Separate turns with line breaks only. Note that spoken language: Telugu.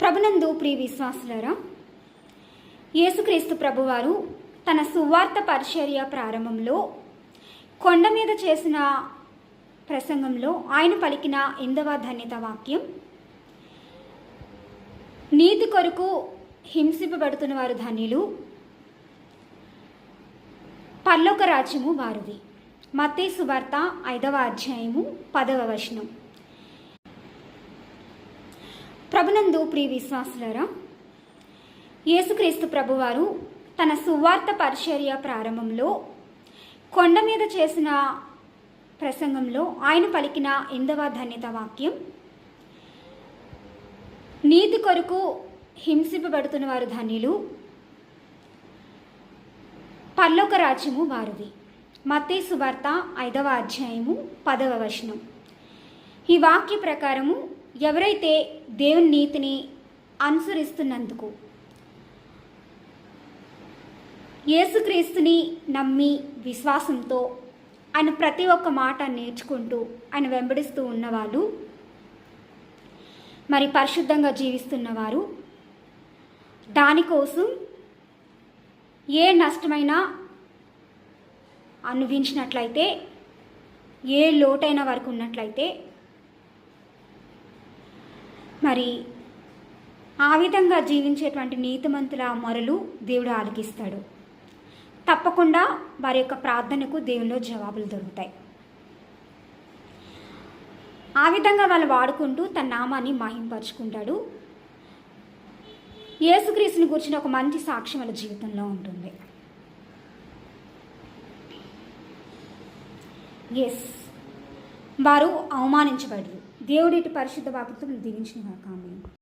ప్రభునందు ప్రియ విశ్వాసులారా యేసుక్రీస్తు ప్రభువారు తన సువార్త పరిచర్య ప్రారంభంలో కొండ మీద చేసిన ప్రసంగంలో ఆయన పలికిన ఎందవ ధన్యత వాక్యం నీతి కొరకు హింసింపబడుతున్న వారు ధన్యులు పర్లోక రాజ్యము వారిది. మత్తే సువార్త ఐదవ అధ్యాయము పదవ వచనం. ప్రభునందు ప్రియ విశ్వాసులారా యేసుక్రీస్తు ప్రభువారు తన సువార్త పరిచర్య ప్రారంభంలో కొండ మీద చేసిన ప్రసంగంలో ఆయన పలికిన ఎందవ ధన్యత వాక్యం నీతి కొరకు హింసింపబడుతున్న వారు ధన్యులు పర్లోక రాజ్యము వారిది. మత్తే సువార్త ఐదవ అధ్యాయము పదవ వచనం. ఈ వాక్య ప్రకారము ఎవరైతే దేవుని నీతిని అనుసరిస్తున్నందుకు యేసుక్రీస్తుని నమ్మి విశ్వాసంతో ఆయన ప్రతి ఒక్క మాట నేర్చుకుంటూ ఆయన వెంబడిస్తూ ఉన్నవాళ్ళు మరి పరిశుద్ధంగా జీవిస్తున్నవారు దానికోసం ఏ నష్టమైనా అనుభవించినట్లయితే ఏ లోటైన వరకు ఉన్నట్లయితే మరి ఆ విధంగా జీవించేటువంటి నీతిమంతుల మొరలు దేవుడు ఆలకిస్తాడు. తప్పకుండా వారి యొక్క ప్రార్థనకు దేవునిలో జవాబులు దొరుకుతాయి. ఆ విధంగా వాళ్ళు వాడుకుంటూ తన నామాన్ని మహింపరుచుకుంటాడు. యేసుక్రీస్తుని గురించిన ఒక మంచి సాక్ష్యం వాళ్ళ జీవితంలో ఉంటుంది. ఎస్ వారు అవమానించబడరు. దేవుడి పరిశుద్ధ వాక్యతో దీవించిన కామె